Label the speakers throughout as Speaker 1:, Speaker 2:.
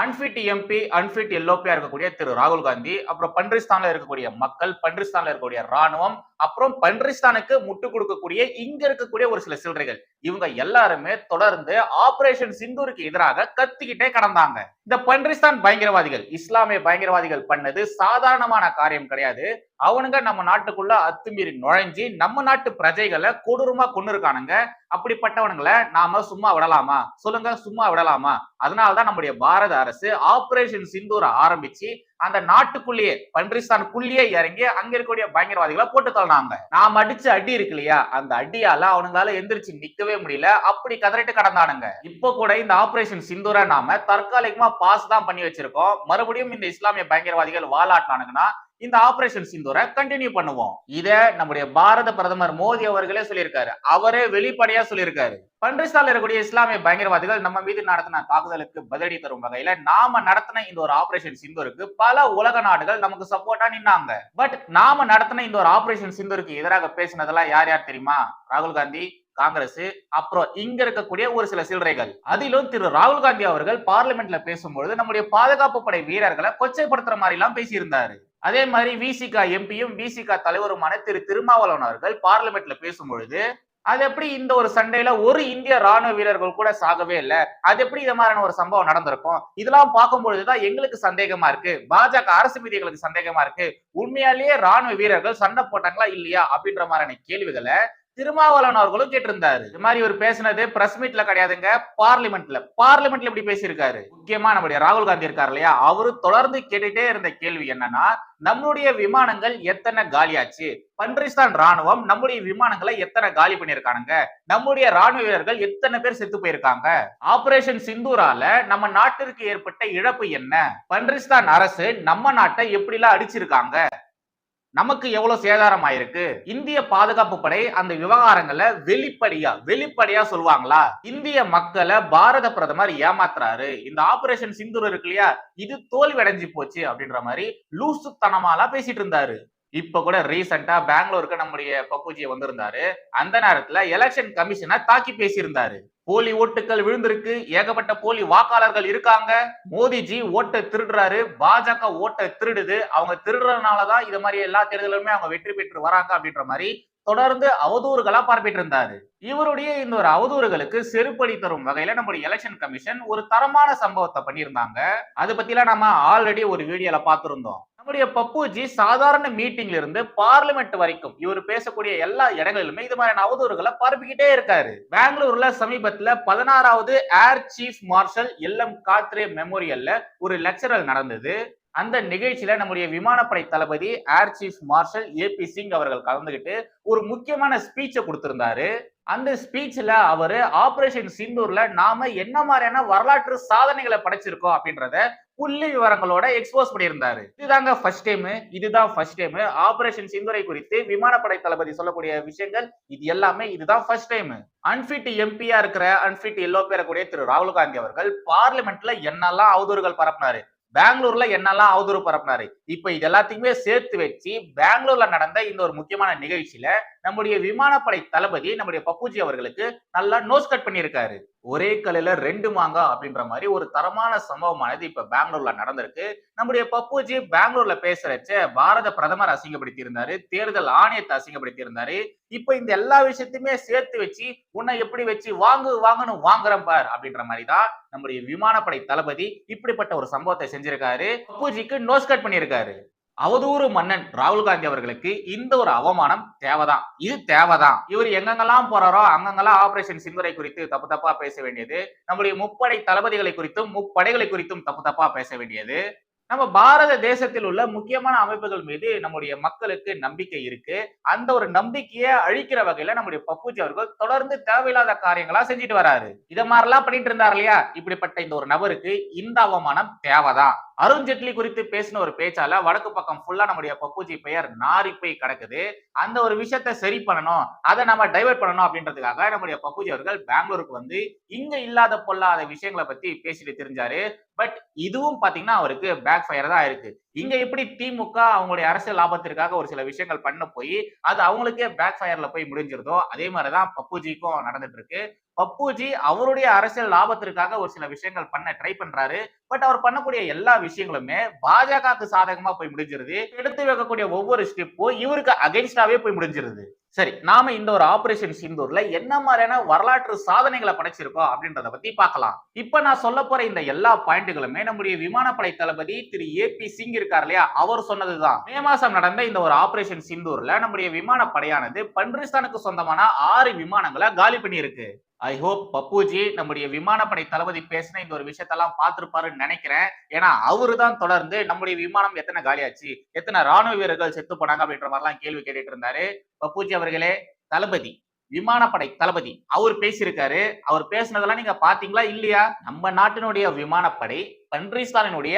Speaker 1: Unfit MP unfit எல்ஓபியா இருக்கக்கூடிய திரு ராகுல் காந்தி அப்புறம் பன்றிஸ்தான்ல இருக்கக்கூடிய மக்கள் பன்றிஸ்தான்ல இருக்கக்கூடிய ராணுவம் அப்புறம் பன்றிஸ்தானுக்கு முட்டு கொடுக்கக்கூடிய இங்க இருக்கக்கூடிய ஒரு சில சில்லறைகள். இவங்க எல்லாருமே தொடர்ந்து ஆபரேஷன் சிந்தூருக்கு எதிராக கத்திக்கிட்டே கடந்தாங்க. இந்த பன்றிஸ்தான் பயங்கரவாதிகள் இஸ்லாமிய பயங்கரவாதிகள் பண்ணது சாதாரணமான காரியம் கிடையாது. அவனுங்க நம்ம நாட்டுக்குள்ள அத்துமீறி நுழைஞ்சி நம்ம நாட்டு பிரஜைகளை கொடூரமா கொண்டு இருக்கானுங்க அப்படிப்பட்டவனுங்களை நாம சும்மா விடலாமா? சொல்லுங்க சும்மா விடலாமா? அதனாலதான் நம்முடைய பாரத அரசு ஆபரேஷன் சிந்தூரை ஆரம்பிச்சு அந்த நாட்டுக்குள்ளேயே பன்றிஸ்தானுக்குள்ளேயே இறங்கி அங்க இருக்கக்கூடிய பயங்கரவாதிகளை போட்டு தள்ளினாங்க. நாம் அடிச்ச அடி இருக்கு இல்லையா? அந்த அடியால அவனுங்களால எந்திரிச்சு நிக்கவே முடியல. அப்படி கதறிட்டு கடந்தானுங்க. இப்போ கூட இந்த ஆபரேஷன் சிந்தூரை நாம தற்காலிகமா பாஸ் தான் பண்ணி வச்சிருக்கோம். மறுபடியும் இந்த இஸ்லாமிய பயங்கரவாதிகள் வாலாட்டினானுங்கன்னா இந்த ஆபரேஷன் சிந்தூரை கண்டினியூ பண்ணுவோம். இத நம்முடைய பாரத பிரதமர் மோடி அவர்களே சொல்லியிருக்காரு. அவரே வெளிப்படையா சொல்லியிருக்காரு. பன்றிஸ்தான்ல இருக்கக்கூடிய இஸ்லாமிய பயங்கரவாதிகள் நம்ம மீது நடத்தின தாக்குதலுக்கு பதிலடி தரும் வகையில நாம நடத்தின இந்த ஒரு ஆபரேஷன் சிந்தூருக்கு பல உலக நாடுகள் நமக்கு சப்போர்ட்டா நின்னாங்க. பட் நாம நடத்தின இந்த ஒரு ஆபரேஷன் சிந்தூருக்கு எதிராக பேசினதெல்லாம் யார் யார் தெரியுமா? ராகுல் காந்தி காங்கிரஸ் அப்புறம் இங்க இருக்கக்கூடிய ஒரு சில சில்லறைகள். அதிலும் திரு ராகுல் காந்தி அவர்கள் பார்லிமெண்ட்ல பேசும்பொழுது நம்முடைய பாதுகாப்பு படை வீரர்களை கொச்சைப்படுத்துற மாதிரி எல்லாம் பேசியிருந்தாரு. அதே மாதிரி விசிகா எம்பியும் விசிகா தலைவருமான திரு திருமாவளவன் அவர்கள் பார்லிமெண்ட்ல பேசும்பொழுது அது எப்படி இந்த ஒரு சண்டையில ஒரு இந்திய ராணுவ வீரர்கள் கூட சாகவே இல்லை? அது எப்படி இது மாதிரியான ஒரு சம்பவம் நடந்திருக்கும்? இதெல்லாம் பார்க்கும் பொழுதுதான் எங்களுக்கு சந்தேகமா இருக்கு. பாஜக அரசு மீது எங்களுக்கு சந்தேகமா இருக்கு. உண்மையாலேயே ராணுவ வீரர்கள் சண்டை போட்டாங்களா இல்லையா அப்படின்ற மாதிரியான கேள்விகளை திருமாவளவன் அவர்களும் கேட்டிருந்தாரு. இது மாதிரி இவர் பேசினது பிரஸ் மீட்ல கிடையாதுங்க. பார்லிமெண்ட்ல பார்லிமெண்ட்ல இப்படி பேசியிருக்காரு? முக்கியமா நம்முடைய ராகுல் காந்தி இருக்காரு இல்லையா? அவரு தொடர்ந்து கேட்டுட்டே இருந்த கேள்வி என்னன்னா நம்மளுடைய விமானங்கள் எத்தனை காலியாச்சு? பன்றிஸ்தான் ராணுவம் நம்முடைய விமானங்களை எத்தனை காலி பண்ணிருக்கானுங்க நம்முடைய ராணுவ வீரர்கள் எத்தனை பேர் செத்து போயிருக்காங்க? ஆபரேஷன் சிந்தூரால நம்ம நாட்டிற்கு ஏற்பட்ட இழப்பு என்ன? பன்றிஸ்தான் அரசு நம்ம நாட்டை எப்படிலாம் அடிச்சிருக்காங்க? நமக்கு எவ்வளவு சேதாரம் ஆயிருக்கு? இந்திய பாதுகாப்பு படை அந்த விவகாரங்களை வெளிப்படையா வெளிப்படையா சொல்லுவாங்களா? இந்திய மக்களை பாரத பிரதமர் ஏமாத்துறாரு. இந்த ஆபரேஷன் சிந்தூர் இருக்கு இல்லையா? இது தோல்வி அடைஞ்சு போச்சு அப்படின்ற மாதிரி லூசுத்தனமாலாம் பேசிட்டு இருந்தாரு. இப்ப கூட ரீசெண்டா பெங்களூருக்கு நம்முடைய பப்புஜி வந்திருந்தாரு. அந்த நேரத்துல எலெக்ஷன் கமிஷனை தாக்கி பேசியிருந்தாரு. போலி ஓட்டுகள் விழுந்திருக்கு. ஏகப்பட்ட போலி வாக்காளர்கள் இருக்காங்க. மோடிஜி ஓட்டை திருடுறாரு. பாஜக ஓட்டை திருடுது. அவங்க திருடுறதுனாலதான் இது மாதிரி எல்லா தேர்தலுமே அவங்க வெற்றி பெற்று வராங்க அப்படின்ற மாதிரி தொடர்ந்து அவதூறுகளா பார்ப்பிட்டு இருந்தாரு இவருடைய இந்த ஒரு அவதூறுகளுக்கு செருப்படி தரும் வகையில நம்முடைய எலெக்ஷன் கமிஷன் ஒரு தரமான சம்பவத்தை பண்ணியிருந்தாங்க. அதை பத்திலாம் நம்ம ஆல்ரெடி ஒரு வீடியோல பார்த்திருந்தோம். நம்முடைய பப்புஜி சாதாரண மீட்டிங்ல இருந்து பார்லிமெண்ட் வரைக்கும் இவர் பேசக்கூடிய எல்லா இடங்களிலுமே இது மாதிரியான அவதூறுகளை பரப்பிக்கிட்டே இருக்காரு. பெங்களூர்ல சமீபத்துல பதினாறாவது air chief marshal L M Katre மெமோரியல்ல ஒரு லெக்சரல் நடந்தது. அந்த நிகழ்ச்சியில நம்முடைய விமானப்படை தளபதி air chief marshal A P Singh அவர்கள் கலந்துகிட்டு ஒரு முக்கியமான ஸ்பீச்சை கொடுத்திருந்தாரு. அந்த ஸ்பீச்ல அவரு ஆபரேஷன் சிந்தூர்ல நாம என்ன மாதிரியான வரலாற்று சாதனைகளை படைச்சிருக்கோம் அப்படின்றத புள்ளி விவரங்களோட எக்ஸ்போஸ் பண்ணியிருந்தாரு. இதுதாங்க ஃபர்ஸ்ட் டைம் இதுதான் ஃபர்ஸ்ட் டைம் ஆபரேஷன் சிந்துரை குறித்து விமானப்படை தளபதி சொல்லக்கூடிய விஷயங்கள் இது எல்லாமே இதுதான் ஃபர்ஸ்ட் டைம் அன்பிட் எம்பியா இருக்கிற அன்பிட் எல்லோ பேரக்கூடிய திரு ராகுல் காந்தி அவர்கள் பார்லிமெண்ட்ல என்னெல்லாம் அவதூறுகள் பரப்பினாரு. பெங்களூர்ல என்னெல்லாம் அவதூறு பரப்புனாரு? இப்ப இது எல்லாத்தையுமே சேர்த்து வச்சு பெங்களூர்ல நடந்த இந்த ஒரு முக்கியமான நிகழ்ச்சியில நம்முடைய விமானப்படை தளபதி நம்முடைய பப்புஜி அவர்களுக்கு நல்லா நோஸ் கட் பண்ணியிருக்காரு. ஒரே கல்லுல ரெண்டு மாங்கா அப்படின்ற மாதிரி ஒரு தரமான சம்பவமானது இப்ப பெங்களூர்ல நடந்திருக்கு. நம்முடைய பப்புஜி பெங்களூர்ல பேசுறச்ச பாரத பிரதமர் அசிங்கப்படுத்தி இருந்தாரு தேர்தல் ஆணையத்தை அசிங்கப்படுத்தி இருந்தாரு இப்ப இந்த எல்லா விஷயத்தையுமே சேர்த்து வச்சு உன்னை எப்படி வச்சு வாங்கு வாங்கன்னு வாங்குறேன் பார் அப்படின்ற மாதிரி தான் நம்முடைய விமானப்படை தளபதி இப்படிப்பட்ட ஒரு சம்பவத்தை செஞ்சிருக்காரு. பப்புஜிக்கு நோஸ் கட் பண்ணியிருக்காரு. அவதூறு மன்னன் ராகுல் காந்தி அவர்களுக்கு இந்த ஒரு அவமானம் தேவைதான். இது தேவைதான். இவர் எங்கெங்கெல்லாம் போறாரோ அங்கங்கெல்லாம் ஆபரேஷன் சிந்துரை குறித்து தப்பு தப்பா பேச வேண்டியது. நம்முடைய முப்படை தளபதிகளை குறித்தும் முப்படைகளை குறித்தும் தப்பு தப்பா பேச வேண்டியது. நம்ம பாரத தேசத்தில் உள்ள முக்கியமான அமைப்புகள் மீது நம்முடைய மக்களுக்கு நம்பிக்கை இருக்கு. அந்த ஒரு நம்பிக்கையை அழிக்கிற வகையில நம்முடைய பப்புஜி அவர்கள் தொடர்ந்து தேவையில்லாத காரியங்களா செஞ்சுட்டு வராரு. இதை மாதிரிலாம் பண்ணிட்டு இருந்தார் இல்லையா? இப்படிப்பட்ட இந்த ஒரு நபருக்கு இந்த அவமானம் தேவைதான். அருண் ஜெட்லி குறித்து பேசின ஒரு பேச்சால வடக்கு பக்கம் ஃபுல்லா நம்முடைய பப்புஜி பெயர் நாரி போய் கிடக்குது. அந்த ஒரு விஷயத்த சரி பண்ணணும் அதை நம்ம டைவர்ட் பண்ணணும் அப்படின்றதுக்காக நம்முடைய பப்புஜி அவர்கள் பெங்களூருக்கு வந்து இங்க இல்லாத பொல்லாத விஷயங்களை பத்தி பேசிட்டு தெரிஞ்சாரு. பட் இதுவும் பாத்தீங்கன்னா அவருக்கு பேக் ஃபயர் தான் இருக்கு. இங்க எப்படி திமுக அவங்களுடைய அரசியல் லாபத்திற்காக ஒரு சில விஷயங்கள் பண்ண போய் அது அவங்களுக்கே பேக் ஃபயர்ல போய் முடிஞ்சிருதோ அதே மாதிரிதான் பப்புஜிக்கும் நடந்துட்டு இருக்கு பப்புஜி அவருடைய அரசியல் லாபத்திற்காக ஒரு சில விஷயங்கள் பண்ண ட்ரை பண்றாரு. பட் அவர் பண்ணக்கூடிய எல்லா விஷயங்களுமே பாஜகவுக்கு சாதகமா போய் முடிஞ்சிருது. எடுத்து வைக்கக்கூடிய ஒவ்வொரு ஸ்டெப்பும் இவருக்கு அகைன்ஸ்டாவே போய் முடிஞ்சிருது. சரி நாம இந்த ஒரு ஆபரேஷன் சிந்தூர்ல என்ன மாதிரியான வரலாற்று சாதனைகளை படைச்சிருக்கோம் அப்படின்றத பத்தி பார்க்கலாம். இப்ப நான் சொல்ல போற இந்த எல்லா பாயிண்ட்டுகளுமே நம்முடைய விமானப்படை தளபதி திரு ஏ பி சிங் இருக்கார் இல்லையா? அவர் சொன்னதுதான். மே மாசம் நடந்த இந்த ஒரு ஆபரேஷன் சிந்தூர்ல நம்முடைய விமானப்படையானது பன்றிஸ்தானுக்கு சொந்தமான ஆறு விமானங்களை காலி பண்ணியிருக்கு. ஐ ஹோப் பப்புஜி நம்முடைய விமானப்படை தளபதி பேசின இந்த ஒரு விஷயத்தெல்லாம் பார்த்திருப்பாருன்னு நினைக்கிறேன். ஏன்னா அவரு தான் தொடர்ந்து நம்முடைய விமானம் எத்தனை காலியாச்சு எத்தனை ராணுவ வீரர்கள் செத்து போனாங்க அப்படின்ற மாதிரிலாம் கேள்வி கேட்டுட்டு இருந்தாரு. பப்புஜி அவர்களே தளபதி. விமானப்படை தளபதி. அவர் பேசியிருக்காரு. அவர் பேசினதெல்லாம் நீங்க பாத்தீங்களா இல்லையா? நம்ம நாட்டினுடைய விமானப்படை பன்றிஸ்தானினுடைய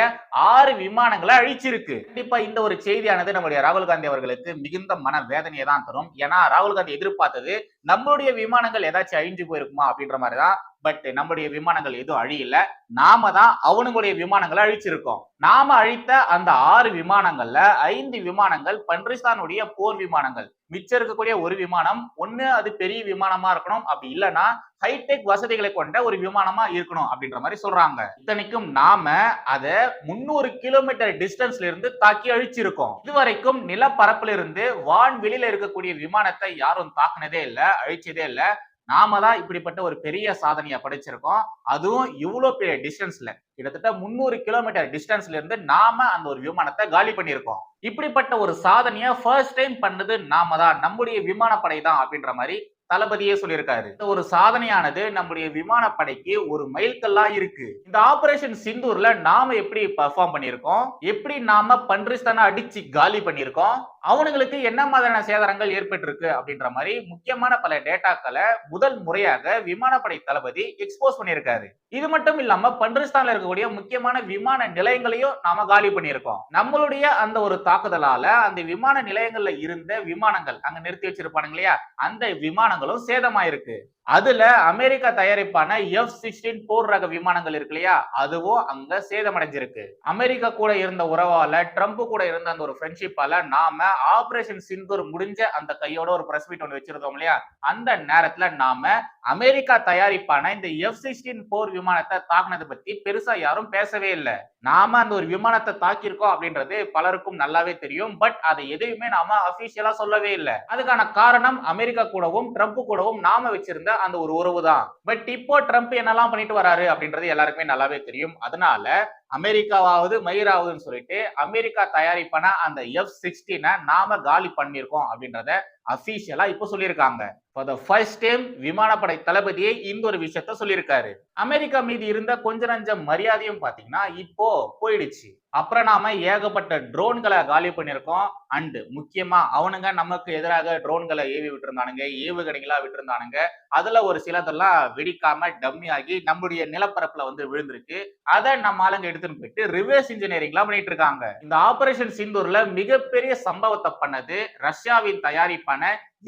Speaker 1: ஆறு விமானங்களை அழிச்சிருக்கு. கண்டிப்பா இந்த ஒரு செய்தியானது நம்முடைய ராகுல் காந்தி அவர்களுக்கு மிகுந்த மன வேதனையை தான் தரும். ஏன்னா ராகுல் காந்தி எதிர்பார்த்தது நம்மளுடைய விமானங்கள் ஏதாச்சும் அழிஞ்சு போயிருக்குமா அப்படின்ற மாதிரி தான் பட் நம்முடைய விமானங்கள் எதுவும் அழியல. நாம தான் அவனுங்களுடைய விமானங்களை அழிச்சிருக்கோம். நாம அழித்த அந்த ஆறு விமானங்கள்ல ஐந்து விமானங்கள் பன்றிஸ்தானுடைய போர் விமானங்கள். மிச்சம் இருக்கக்கூடிய ஒரு விமானம் ஒண்ணு அது பெரிய விமானமா இருக்கணும். அப்படி இல்லைன்னா ஹைடெக் வசதிகளை கொண்ட ஒரு விமானமா இருக்கணும் அப்படின்ற மாதிரி சொல்றாங்க. இத்தனைக்கும் நாம அதை முன்னூறு கிலோமீட்டர் டிஸ்டன்ஸ்ல இருந்து தாக்கி அழிச்சிருக்கோம். இதுவரைக்கும் நிலப்பரப்புல இருந்து வான்வெளியில இருக்கக்கூடிய விமானத்தை யாரும் தாக்குனதே இல்லை அழிச்சதே இல்லை. நாம தான் இப்படிப்பட்ட ஒரு பெரிய சாதனையை படைச்சிருக்கோம். அதுவும் இவ்வளோ பெரிய டிஸ்டன்ஸ்ல கிட்டத்தட்ட முந்நூறு கிலோமீட்டர் டிஸ்டன்ஸ்ல இருந்து நாம அந்த ஒரு விமானத்தை காலி பண்ணியிருக்கோம். இப்படிப்பட்ட ஒரு சாதனையை ஃபர்ஸ்ட் டைம் பண்ணது நாம தான் நம்முடைய விமானப்படை தான் அப்படின்ற மாதிரி தளபதியே சொல்லியிருக்காரு. இந்த ஒரு சாதனையானது நம்முடைய விமானப்படைக்கு ஒரு மைல்கல்லா இருக்கு. இந்த ஆபரேஷன் சிந்தூர்ல நாம எப்படி பர்ஃபார்ம் பண்ணியிருக்கோம்? எப்படி நாம பன்றிஸ்தானை அடிச்சு காலி பண்ணியிருக்கோம்? அவனுங்களுக்கு என்ன மாதிரியான சேதாரங்கள் ஏற்பட்டிருக்கு அப்படின்ற மாதிரி முக்கியமான பல டேட்டாக்களை முதல் முறையாக விமானப்படை தளபதி எக்ஸ்போஸ் பண்ணியிருக்காரு. இது மட்டும் இல்லாம பன்றிஸ்தான்ல இருக்கக்கூடிய முக்கியமான விமான நிலையங்களையும் நாம காலி பண்ணியிருக்கோம். நம்மளுடைய அந்த ஒரு தாக்குதலால அந்த விமான நிலையங்கள்ல இருந்த விமானங்கள் அங்க நிறுத்தி வச்சிருப்பானுங்க இல்லையா? அந்த விமானங்களும் சேதமாயிருக்கு. அதுல அமெரிக்கா தயாரிப்பான எஃப் சிக்ஸ்டீன் போர் ரக விமானங்கள் இருக்கு இல்லையா? அதுவும் அங்க சேதமடைஞ்சிருக்கு. அமெரிக்கா கூட இருந்த உறவால ட்ரம்ப் கூட இருந்த அந்த ஒரு ஃப்ரெண்ட்ஷிப்பால நாம ஆபரேஷன் சிந்தூர் முடிஞ்ச அந்த கையோட ஒரு பிரஸ் மீட் ஒன்று வச்சிருந்தோம் இல்லையா? அந்த நேரத்துல நாம அமெரிக்கா தயாரிப்பான இந்த எஃப் சிக்ஸ்டீன் போர் விமானத்தை தாக்குனதை பத்தி பெருசா யாரும் பேசவே இல்லை. நாம அந்த ஒரு விமானத்தை தாக்கியிருக்கோம் அப்படின்றது பலருக்கும் நல்லாவே தெரியும். பட் அதை எதையுமே நாம அபிஷியலா சொல்லவே இல்லை. அதுக்கான காரணம் அமெரிக்கா கூடவும் ட்ரம்ப் கூடவும் நாம வச்சிருந்த அந்த ஒரு உறவு தான் பட் இப்போ ட்ரம்ப் என்னெல்லாம் பண்ணிட்டு வராரு அப்படின்றது எல்லாருக்குமே நல்லாவே தெரியும். அதனால அமெரிக்காவாவது மயிராவதுன்னு சொல்லிட்டு அமெரிக்கா தயாரிப்பான அந்த எஃப் சிக்ஸ்டீனை நாம காலி பண்ணியிருக்கோம் அப்படின்றத அபிஷியலா இப்போ சொல்லியிருக்காங்க. ஃபார் த ஃபர்ஸ்ட் டைம் விமானப்படை தளபதியே இந்த ஒரு விஷயத்த சொல்லியிருக்காரு. அமெரிக்கா மீது இருந்த கொஞ்ச நஞ்ச மரியாதையும் பாத்தீங்கன்னா இப்போ போயிடுச்சு. அப்புறம் நாம ஏகப்பட்ட ட்ரோன்களை காலி பண்ணியிருக்கோம். அண்டு முக்கியமா அவனுங்க நமக்கு எதிராக ட்ரோன்களை ஏவி விட்டுருந்தானுங்க ஏவுகணைகளா விட்டுருந்தானுங்க. அதுல ஒரு சிலதெல்லாம் வெடிக்காம டம்மி ஆகி நம்முடைய நிலப்பரப்புல வந்து விழுந்திருக்கு. அதை நம்ம ஆளுங்க எடுத்துன்னு போயிட்டு ரிவர்ஸ் இன்ஜினியரிங்லாம் பண்ணிட்டு இருக்காங்க இந்த ஆபரேஷன் சிந்தூர்ல மிகப்பெரிய சம்பவத்தை பண்ணது ரஷ்யாவின் தயாரிப்பான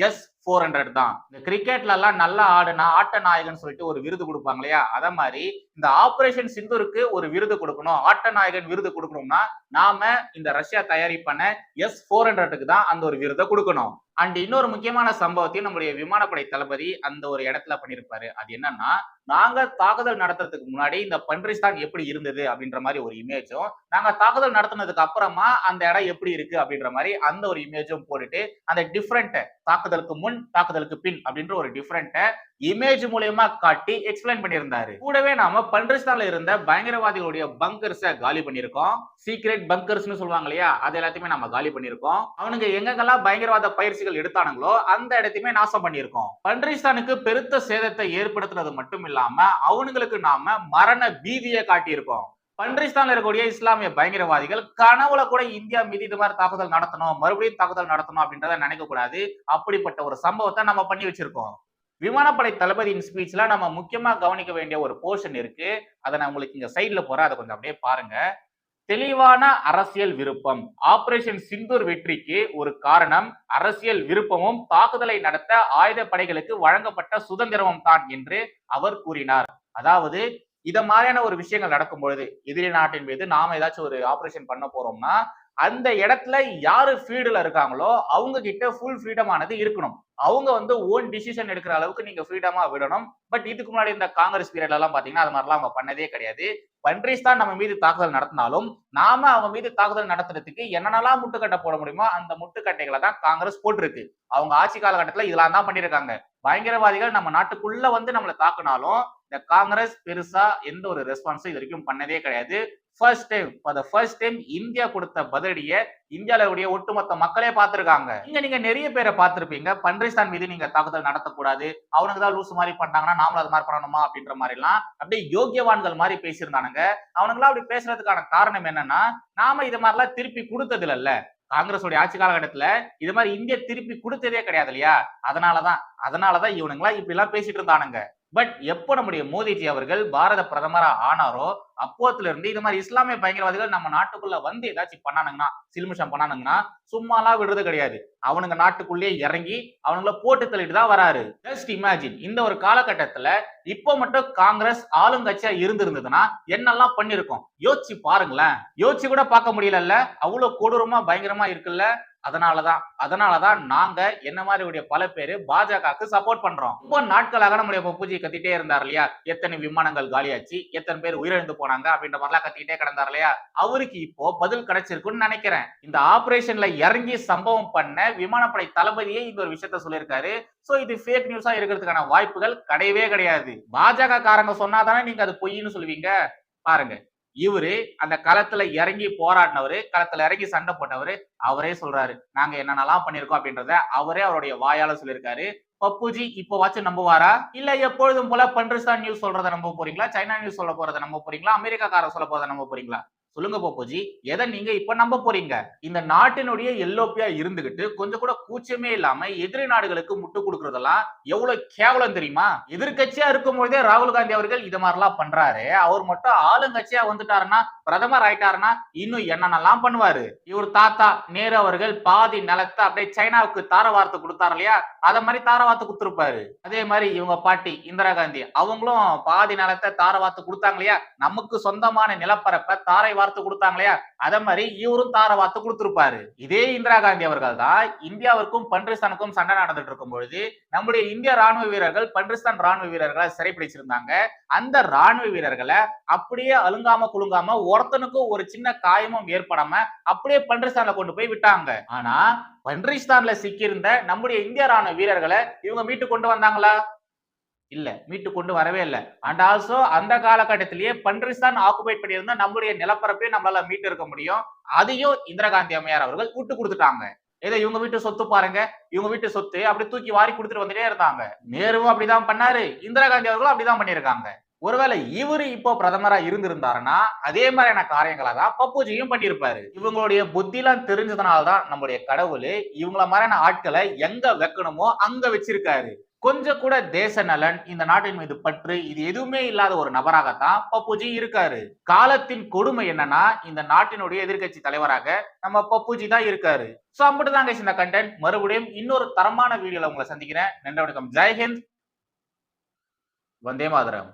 Speaker 1: எஸ் ஃபோர் ஹண்ட்ரட் தான். இந்த கிரிக்கெட்ல எல்லாம் நல்லா ஆடுனா ஆட்ட நாயகன் சொல்லிட்டு ஒரு விருது கொடுப்பாங்க இல்லையா? அத மாதிரி இந்த ஆபரேஷன் சிந்தூருக்கு ஒரு விருது கொடுக்கணும். ஆட்ட நாயகன் விருது கொடுக்கணும்னா நாம இந்த ரஷ்யா தயாரிப்பான எஸ் ஃபோர் ஹண்ட்ரடுக்கு தான் அந்த ஒரு விருதை கொடுக்கணும். அண்ட் இன்னொரு முக்கியமான சம்பவத்தையும் நம்முடைய விமானப்படை தளபதி அந்த ஒரு இடத்துல பண்ணியிருப்பாரு. அது என்னன்னா நாங்க தாக்குதல் நடத்துறதுக்கு முன்னாடி இந்த பன்றிஸ்தான் எப்படி இருந்தது அப்படின்ற மாதிரி ஒரு இமேஜும் நாங்க தாக்குதல் நடத்தினதுக்கு அப்புறமா அந்த இடம் எப்படி இருக்கு அப்படின்ற மாதிரி அந்த ஒரு இமேஜும் போட்டுட்டு அந்த டிஃப்ரெண்ட் தாக்குதலுக்கு முன் தாக்குதலுக்கு பின் அப்படின்ற ஒரு டிஃப்ரெண்ட்டை இமேஜ் மூலியமா காட்டி எக்ஸ்பிளைன் பண்ணியிருந்தாரு. கூடவே நாம பன்றிஸ்தான்ல இருந்த பயங்கரவாதிகளுடைய பங்கர்ஸ காலி பண்ணியிருக்கோம். சீக்ரெட் பங்கர்ஸ்னு சொல்லுவாங்க இல்லையா? அது எல்லாத்தையுமே நம்ம காலி பண்ணியிருக்கோம். அவனுங்க எங்கெங்கெல்லாம் பயங்கரவாத பயிற்சிகள் எடுத்தானுங்களோ அந்த இடத்தையுமே நாசம் பண்ணியிருக்கோம். பண்டிஸ்தானுக்கு பெருத்த சேதத்தை ஏற்படுத்துறது மட்டும் இல்லாம அவனுங்களுக்கு நாம மரண பீதியை காட்டியிருக்கோம். பன்றிஸ்தான்ல இருக்கக்கூடிய இஸ்லாமிய பயங்கரவாதிகள் கனவுல கூட இந்தியா மீது இது மாதிரி தாக்குதல் நடத்தணும் மறுபடியும் தாக்குதல் நடத்தணும் அப்படின்றத நினைக்க கூடாது அப்படிப்பட்ட ஒரு சம்பவத்தை நம்ம பண்ணி வச்சிருக்கோம். விமானப்படை தளபதியின் ஸ்பீச்ல நம்ம முக்கியமா கவனிக்க வேண்டிய ஒரு போர்ஷன் இருக்கு. அதை நான் உங்களுக்கு இங்க சைட்ல போறேன். அதை கொஞ்சம் அப்படியே பாருங்க. தெளிவான அரசியல் விருப்பம். ஆபரேஷன் சிந்தூர் வெற்றிக்கு ஒரு காரணம். அரசியல் விருப்பமும் தாக்குதலை நடத்த ஆயுத படைகளுக்கு வழங்கப்பட்ட சுதந்திரமும் தான் என்று அவர் கூறினார். அதாவது இத மாதிரியான ஒரு விஷயங்கள் நடக்கும் பொழுது எதிரி நாட்டின் மீது நாம ஏதாச்சும் ஒரு ஆபரேஷன் பண்ண போறோம்னா அந்த இடத்துல யாரு ஃபீல்டுல இருக்காங்களோ அவங்க கிட்ட ஃபுல் ஃப்ரீடம் ஆனது இருக்கணும். அவங்க வந்து ஓன் டிசிஷன் எடுக்கிற அளவுக்கு நீங்க ஃப்ரீடமா விடணும். பட் இதுக்கு முன்னாடி இந்த காங்கிரஸ் பீரியட்ல எல்லாம் பாத்தீங்கன்னா அது மாதிரிலாம் அவங்க பண்ணதே கிடையாது. பன்றிஸ் தான் நம்ம மீது தாக்குதல் நடத்தினாலும் நாம அவங்க மீது தாக்குதல் நடத்துறதுக்கு என்னென்னலாம் முட்டுக்கட்டை போட முடியுமோ அந்த முட்டுக்கட்டைகளை தான் காங்கிரஸ் போட்டிருக்கு. அவங்க ஆட்சி காலகட்டத்துல இதெல்லாம் தான் பண்ணியிருக்காங்க. பயங்கரவாதிகள் நம்ம நாட்டுக்குள்ள வந்து நம்மளை தாக்குனாலும் இந்த காங்கிரஸ் பெருசா எந்த ஒரு ரெஸ்பான்ஸும் இது வரைக்கும் பண்ணதே கிடையாது. First time for the first time India கொடுத்த பதிலடியை இந்தியால உடைய ஒட்டுமொத்த மக்களே பார்த்துருக்காங்க. இங்க நீங்க நிறைய பேரை பார்த்திருப்பீங்க. பன்றிஸ்தான் மீது நீங்க தாக்குதல் நடத்தக்கூடாது. அவனுக்கு தான் லூஸ் மாதிரி பண்ணாங்கன்னா நாமளும் அது மாதிரி பண்ணணுமா அப்படின்ற மாதிரி எல்லாம் அப்படியே யோக்கியவான்கள் மாதிரி பேசியிருந்தானுங்க. அவனுங்களாம் அப்படி பேசுறதுக்கான காரணம் என்னன்னா நாம இது மாதிரிலாம் திருப்பி கொடுத்தது இல்ல காங்கிரஸோட ஆட்சி காலகட்டத்துல இது மாதிரி இந்தியா திருப்பி கொடுத்ததே கிடையாது இல்லையா? அதனாலதான் அதனாலதான் இவனுங்களா இப்படி எல்லாம் பேசிட்டு இருந்தானுங்க. பட் எப்போ நம்முடைய மோடிஜி அவர்கள் பாரத பிரதமரா ஆனாரோ அப்போத்துல இருந்து இது மாதிரி இஸ்லாமிய பயங்கரவாதிகள் நம்ம நாட்டுக்குள்ள வந்து ஏதாச்சும் பண்ணானுங்கன்னா சிலுமிஷம் பண்ணானுங்கன்னா சும்மாலாம் விடுறது கிடையாது. அவனுங்க நாட்டுக்குள்ளேயே இறங்கி அவனுங்கள போட்டு தள்ளிட்டு தான் வராரு. ஜஸ்ட் இமேஜின் இந்த ஒரு காலகட்டத்துல இப்போ மட்டும் காங்கிரஸ் ஆளுங்கட்சியா இருந்திருந்ததுன்னா என்னெல்லாம் பண்ணிருக்கோம் யோசிச்சு பாருங்களேன். யோசிச்சு கூட பார்க்க முடியலல்ல? அவ்வளவு கொடூரமா பயங்கரமா இருக்குல்ல? அதனாலதான் அதனாலதான் நாங்க என்ன மாதிரி உடைய பல பேர் பாஜகவுக்கு சப்போர்ட் பண்றோம். ரொம்ப நாட்களாக நம்முடைய பப்புஜி கத்திட்டே இருந்தார் இல்லையா? எத்தனை விமானங்கள் காலியாச்சு எத்தனை பேர் உயிரிழந்து போனாங்க அப்படின்ற மாதிரிலாம் கத்திக்கிட்டே கிடந்தார் இல்லையா? அவருக்கு இப்போ பதில் கிடைச்சிருக்குன்னு நினைக்கிறேன். இந்த ஆபரேஷன்ல இறங்கி சம்பவம் பண்ண விமானப்படை தளபதியே இந்த ஒரு விஷயத்த சொல்லியிருக்காரு. சோ இது ஃபேக் நியூஸா இருக்கிறதுக்கான வாய்ப்புகள் கிடையவே கிடையாது. பாஜக காரங்க சொன்னாதானே நீங்க அது பொய்ன்னு சொல்லுவீங்க? பாருங்க. இவரு அந்த களத்துல இறங்கி போராடினவரு களத்துல இறங்கி சண்டை போட்டவரு அவரே சொல்றாரு நாங்க என்னென்னலாம் பண்ணிருக்கோம் அப்படின்றத அவரே அவருடைய வாயால சொல்லியிருக்காரு. பப்புஜி இப்போ வாச்சும் நம்புவாரா? இல்ல எப்பொழுதும் போல பன்றிஸ்தான் நியூஸ் சொல்றதை நம்ப போறீங்களா? சைனா நியூஸ் சொல்ல போறதை நம்ப போறீங்களா? அமெரிக்காக்காரன் சொல்ல போறதை நம்ப போறீங்களா? சொல்லுங்க போப்போஜி எதை நீங்க இப்ப நம்ப போறீங்க? இந்த நாட்டினுடைய எல்லோப்பியா இருந்துகிட்டு கொஞ்சம் கூட கூச்சமே இல்லாம எதிரி நாடுகளுக்கு முட்டு கொடுக்கறதெல்லாம் எவ்வளவு கேவலம் தெரியுமா? எதிர்கட்சியா இருக்கும் பொழுதே ராகுல் காந்தி அவர்கள் இது மாதிரிலாம் பண்றாரு. அவர் மட்டும் ஆளுங்கட்சியா வந்துட்டாருன்னா பிரதமர் ஆயிட்டாருன்னா இன்னும் என்னென்னலாம் பண்ணுவாரு? இவர் தாத்தா நேரு அவர்கள் பாதி நிலத்தை அப்படியே சைனாவுக்கு தார வார்த்தை கொடுத்தாரு இல்லையா? அத மாதிரி தார வார்த்தை கொடுத்துருப்பாரு. அதே மாதிரி இவங்க பாட்டி இந்திரா காந்தி அவங்களும் பாதி நிலத்தை தார வார்த்தை கொடுத்தாங்க இல்லையா? நமக்கு சொந்தமான நிலப்பரப்பை தாரை வார்த்தை கொடுத்தாங்க இல்லையா அத மாதிரி இவரும் தார வார்த்தை கொடுத்திருப்பாரு. இதே இந்திரா காந்தி அவர்கள் தான் இந்தியாவிற்கும் பன்றிஸ்தானுக்கும் சண்டை நடந்துட்டு இருக்கும் பொழுது நம்முடைய இந்திய ராணுவ வீரர்கள் பன்றிஸ்தான் ராணுவ வீரர்களை சிறைப்பிடிச்சிருந்தாங்க. அந்த ராணுவ வீரர்களை அப்படியே அழுங்காம குலுங்காம ஒருத்தனுக்கும் ஒரு சின்ன காயமும் ஏற்படாம அப்படியே பன்றிஸ்தான்ல கொண்டு போய் விட்டாங்க. ஆனா பன்றிஸ்தான்ல சிக்கியிருந்த நம்முடைய இந்திய ராணுவ வீரர்களை இவங்க மீட்டு கொண்டு வந்தாங்களா? இல்ல மீட்டு கொண்டு வரவே இல்லை. அண்ட் ஆல்சோ அந்த காலகட்டத்திலேயே பன்றிஸ்தான் ஆக்குபைட் பண்ணியிருந்தா நம்மளுடைய நிலப்பரப்பையும் நம்மளால மீட்டு இருக்க முடியும். அதையும் இந்திரா காந்தி அம்மையார் அவர்கள் விட்டு கொடுத்துட்டாங்க. ஏதோ இவங்க வீட்டு சொத்து பாருங்க இவங்க வீட்டு சொத்து அப்படி தூக்கி வாரி கொடுத்துட்டு வந்துட்டே இருந்தாங்க. நேருவும் அப்படிதான் பண்ணாரு இந்திரா காந்தி அவர்களும் அப்படிதான் பண்ணியிருக்காங்க. ஒருவேளை இவரு இப்போ பிரதமரா இருந்திருந்தாருன்னா அதே மாதிரியான காரியங்களை தான் பப்புஜியும் பண்ணியிருப்பாரு. இவங்களுடைய புத்திலாம் தெரிஞ்சதுனால தான் நம்முடைய கடவுள் இவங்கள மாதிரியான ஆட்களை எங்க வைக்கணுமோ அங்க வச்சிருக்காரு. கொஞ்சம் கூட தேச நலன் இந்த நாட்டின் மீது பற்று இது எதுவுமே இல்லாத ஒரு நபராகத்தான் பப்புஜி இருக்காரு. காலத்தின் கொடுமை என்னன்னா இந்த நாட்டினுடைய எதிர்க்கட்சி தலைவராக நம்ம பப்புஜி தான் இருக்காரு. சோ அப்படிதாங்க இந்த கண்டென்ட் மறுபடியும் இன்னொரு தரமான வீடியோல உங்களை சந்திக்கிறேன். நன்றி வணக்கம். ஜெய்ஹிந்த் வந்தே மாதரம்.